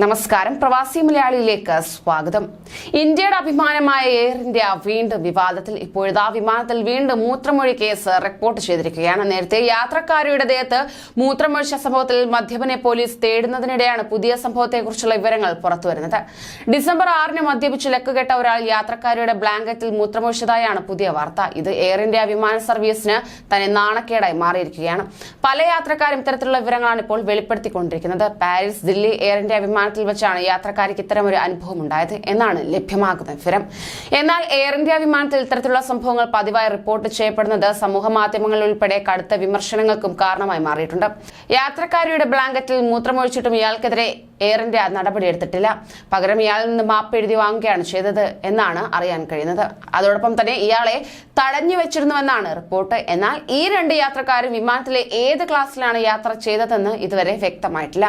നമസ്കാരം. പ്രവാസി മലയാളിയിലേക്ക് സ്വാഗതം. ഇന്ത്യയുടെ അഭിമാനമായ എയർ ഇന്ത്യ വീണ്ടും വിവാദത്തിൽ ഇപ്പോഴത്തെ വിമാനത്തിൽ വീണ്ടും മൂത്രമൊഴി കേസ് റിപ്പോർട്ട് ചെയ്തിരിക്കുകയാണ്. നേരത്തെ യാത്രക്കാരുടെ ദേഹത്ത് മൂത്രമൊഴിച്ച സംഭവത്തിൽ മദ്യപനെ പോലീസ് തേടുന്നതിനിടെയാണ് പുതിയ സംഭവത്തെക്കുറിച്ചുള്ള വിവരങ്ങൾ പുറത്തുവരുന്നത്. ഡിസംബർ ആറിന് മദ്യപിച്ച് ലക്കുകെട്ട ഒരാൾ യാത്രക്കാരുടെ ബ്ലാങ്കറ്റിൽ മൂത്രമൊഴിച്ചതായാണ് പുതിയ വാർത്ത. ഇത് എയർ ഇന്ത്യ വിമാന സർവീസിന് തന്നെ നാണക്കേടായി മാറിയിരിക്കുകയാണ്. പല യാത്രക്കാരും ഇത്തരത്തിലുള്ള വിവരങ്ങളാണ് ഇപ്പോൾ വെളിപ്പെടുത്തിക്കൊണ്ടിരിക്കുന്നത്. പാരീസ് ദില്ലി എയർ ഇന്ത്യ വിമാനത്തിൽ വെച്ചാണ് യാത്രക്കാർക്ക് ഇത്തരമൊരു അനുഭവം ഉണ്ടായത് എന്നാണ് ലഭ്യമാകുന്ന വിവരം. എന്നാൽ എയർ ഇന്ത്യ വിമാനത്തിൽ ഇത്തരത്തിലുള്ള സംഭവങ്ങൾ പതിവായി റിപ്പോർട്ട് ചെയ്യപ്പെടുന്നത് സമൂഹ മാധ്യമങ്ങളിൽ ഉൾപ്പെടെ കടുത്ത വിമർശനങ്ങൾക്കും കാരണമായി മാറിയിട്ടുണ്ട്. യാത്രക്കാരിയുടെ ബ്ലാങ്കറ്റിൽ മൂത്രമൊഴിച്ചിട്ടും ഇയാൾക്കെതിരെ എയർ ഇന്ത്യ നടപടിയെടുത്തിട്ടില്ല പകരം ഇയാളിൽ നിന്ന് മാപ്പ് എഴുതി വാങ്ങുകയാണ് ചെയ്തത് എന്നാണ് അറിയാൻ കഴിയുന്നത്. അതോടൊപ്പം തന്നെ ഇയാളെ തടഞ്ഞു വെച്ചിരുന്നുവെന്നാണ് റിപ്പോർട്ട്. എന്നാൽ ഈ രണ്ട് യാത്രക്കാരും വിമാനത്തിലെ ഏത് ക്ലാസ്സിലാണ് യാത്ര ചെയ്തതെന്ന് ഇതുവരെ വ്യക്തമായിട്ടില്ല.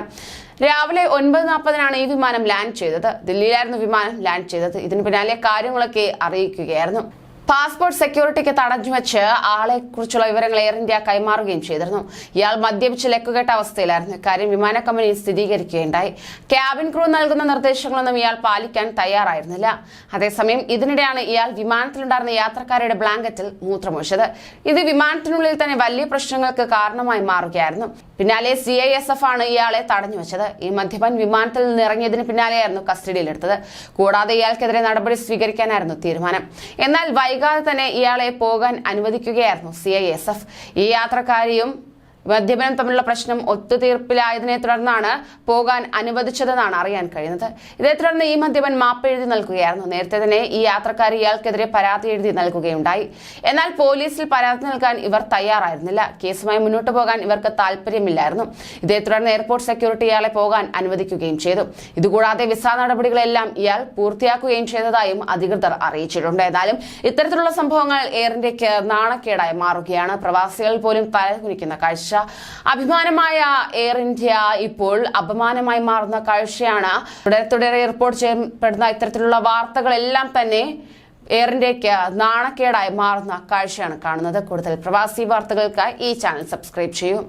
രാവിലെ ഒൻപത് നാൽപ്പതിനാണ് ഈ വിമാനം ലാൻഡ് ചെയ്തത്. ദില്ലിയിലായിരുന്നു വിമാനം ലാൻഡ് ചെയ്തത്. ഇതിന് പിന്നാലെ കാര്യങ്ങളൊക്കെ അറിയിക്കുകയായിരുന്നു. പാസ്പോർട്ട് സെക്യൂരിറ്റിക്ക് തടഞ്ഞു വെച്ച് ആളെ കുറിച്ചുള്ള വിവരങ്ങൾ എയർ ഇന്ത്യ കൈമാറുകയും ചെയ്തിരുന്നു. ഇയാൾ മദ്യപിച്ച് ലക്കുകെട്ട അവസ്ഥയിലായിരുന്നു. ഇക്കാര്യം വിമാന കമ്പനി സ്ഥിരീകരിക്കുകയുണ്ടായി. ക്യാബിൻ ക്രൂ നൽകുന്ന നിർദ്ദേശങ്ങളൊന്നും ഇയാൾ പാലിക്കാൻ തയ്യാറായിരുന്നില്ല. അതേസമയം ഇതിനിടെയാണ് ഇയാൾ വിമാനത്തിലുണ്ടായിരുന്ന യാത്രക്കാരുടെ ബ്ലാങ്കറ്റിൽ മൂത്രമൊഴിച്ചത്. ഇത് വിമാനത്തിനുള്ളിൽ തന്നെ വലിയ പ്രശ്നങ്ങൾക്ക് കാരണമായി മാറുകയായിരുന്നു. പിന്നാലെ സി ഐ എസ് എഫ് ആണ് ഇയാളെ തടഞ്ഞു വെച്ചത്. ഈ മദ്യപൻ വിമാനത്തിൽ നിന്ന് ഇറങ്ങിയതിന് പിന്നാലെയായിരുന്നു കസ്റ്റഡിയിലെടുത്തത്. കൂടാതെ ഇയാൾക്കെതിരെ നടപടി സ്വീകരിക്കാനായിരുന്നു തീരുമാനം. എന്നാൽ വൈകാതെ തന്നെ ഇയാളെ പോകാൻ അനുവദിക്കുകയായിരുന്നു സി ഐ എസ് എഫ് ഈ യാത്രക്കാരിയും മദ്യപനം തമ്മിലുള്ള പ്രശ്നം ഒത്തുതീർപ്പിലായതിനെ തുടർന്നാണ് പോകാൻ അനുവദിച്ചതെന്നാണ് അറിയാൻ കഴിയുന്നത്. ഇതേ തുടർന്ന് ഈ മദ്യപൻ മാപ്പ് എഴുതി നൽകുകയായിരുന്നു. നേരത്തെ തന്നെ ഈ യാത്രക്കാരി ഇയാൾക്കെതിരെ പരാതി എഴുതി നൽകുകയുണ്ടായി. എന്നാൽ പോലീസിൽ പരാതി നൽകാൻ ഇവർ തയ്യാറായിരുന്നില്ല. കേസുമായി മുന്നോട്ട് പോകാൻ ഇവർക്ക് താല്പര്യമില്ലായിരുന്നു ഇതേ തുടർന്ന് എയർപോർട്ട് സെക്യൂരിറ്റി ഇയാളെ പോകാൻ അനുവദിക്കുകയും ചെയ്തു. ഇതുകൂടാതെ വിസ നടപടികളെല്ലാം ഇയാൾ പൂർത്തിയാക്കുകയും ചെയ്തതായും അധികൃതർ അറിയിച്ചിട്ടുണ്ട്. എന്നാലും ഇത്തരത്തിലുള്ള സംഭവങ്ങൾ എയർ ഇന്ത്യയ്ക്ക് നാണക്കേടായി മാറുകയാണ്. പ്രവാസികൾ പോലും തലകുനിക്കുന്ന കാഴ്ച അഭിമാനമായ എയർ ഇന്ത്യ ഇപ്പോൾ അപമാനമായി മാറുന്ന കാഴ്ചയാണ്. തുടരെ തുടരെ റിപ്പോർട്ട് ചെയ്യപ്പെടുന്ന ഇത്തരത്തിലുള്ള വാർത്തകളെല്ലാം തന്നെ എയർ ഇന്ത്യയ്ക്ക് നാണക്കേടായി മാറുന്ന കാഴ്ചയാണ് കാണുന്നത്. കൂടുതൽ പ്രവാസി വാർത്തകൾക്കായി ഈ ചാനൽ സബ്സ്ക്രൈബ് ചെയ്യൂ.